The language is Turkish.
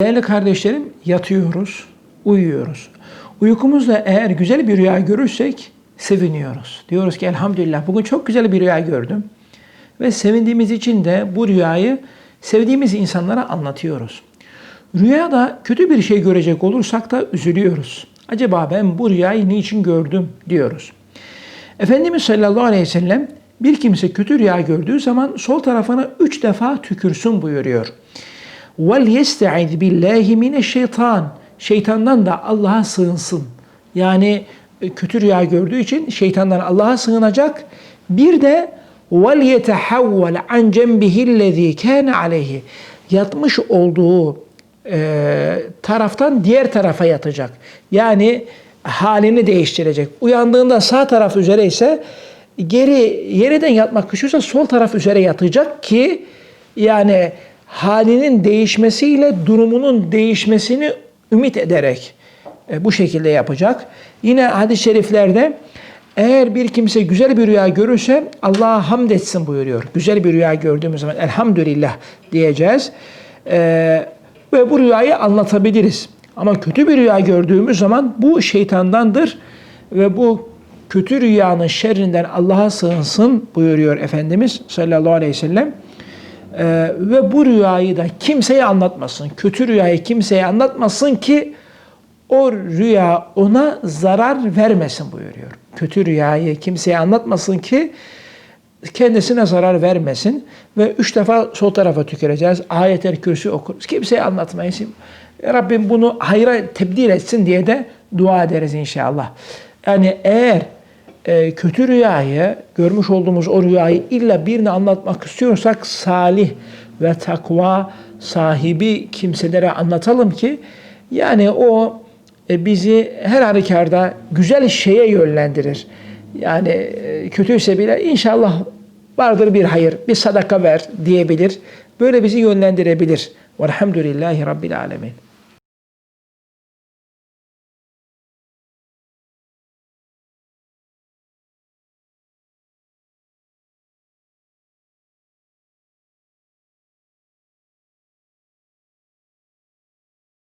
Değerli kardeşlerim yatıyoruz, uyuyoruz. Uykumuzda eğer güzel bir rüya görürsek seviniyoruz. Diyoruz ki elhamdülillah bugün çok güzel bir rüya gördüm. Ve sevindiğimiz için de bu rüyayı sevdiğimiz insanlara anlatıyoruz. Rüyada kötü bir şey görecek olursak da üzülüyoruz. Acaba ben bu rüyayı niçin gördüm diyoruz. Efendimiz sallallahu aleyhi ve sellem bir kimse kötü rüya gördüğü zaman sol tarafına üç defa tükürsün buyuruyor. Vel yestaiz billahi mineşşeytan. Şeytandan da Allah'a sığınsın. Yani e, kötü rüya gördüğü için şeytandan Allah'a sığınacak. Bir de vel yetehavvel an cembihillezî kâne aleyhi. Yatmış olduğu e, taraftan diğer tarafa yatacak. Yani halini değiştirecek. Uyandığında sağ taraf üzere ise geri yeniden yatmak istiyorsa sol taraf üzere yatacak ki yani halinin değişmesiyle durumunun değişmesini ümit ederek e, bu şekilde yapacak. Yine hadis-i şeriflerde eğer bir kimse güzel bir rüya görürse Allah'a hamd etsin buyuruyor. Güzel bir rüya gördüğümüz zaman elhamdülillah diyeceğiz. Ee, ve bu rüyayı anlatabiliriz. Ama kötü bir rüya gördüğümüz zaman bu şeytandandır ve bu kötü rüyanın şerrinden Allah'a sığınsın buyuruyor Efendimiz sallallahu aleyhi ve sellem. Ee, ve bu rüyayı da kimseye anlatmasın. Kötü rüyayı kimseye anlatmasın ki o rüya ona zarar vermesin buyuruyor. Kötü rüyayı kimseye anlatmasın ki kendisine zarar vermesin ve üç defa sol tarafa tüküreceğiz. Ayet-el kürsü okuruz. Kimseye anlatmayız. Rabbim bunu hayra tebdil etsin diye de dua ederiz inşallah. Yani eğer e, kötü rüyayı, görmüş olduğumuz o rüyayı illa birine anlatmak istiyorsak salih ve takva sahibi kimselere anlatalım ki yani o e, bizi her halükarda güzel şeye yönlendirir. Yani e, kötüyse bile inşallah vardır bir hayır, bir sadaka ver diyebilir. Böyle bizi yönlendirebilir. Velhamdülillahi Rabbil Alemin.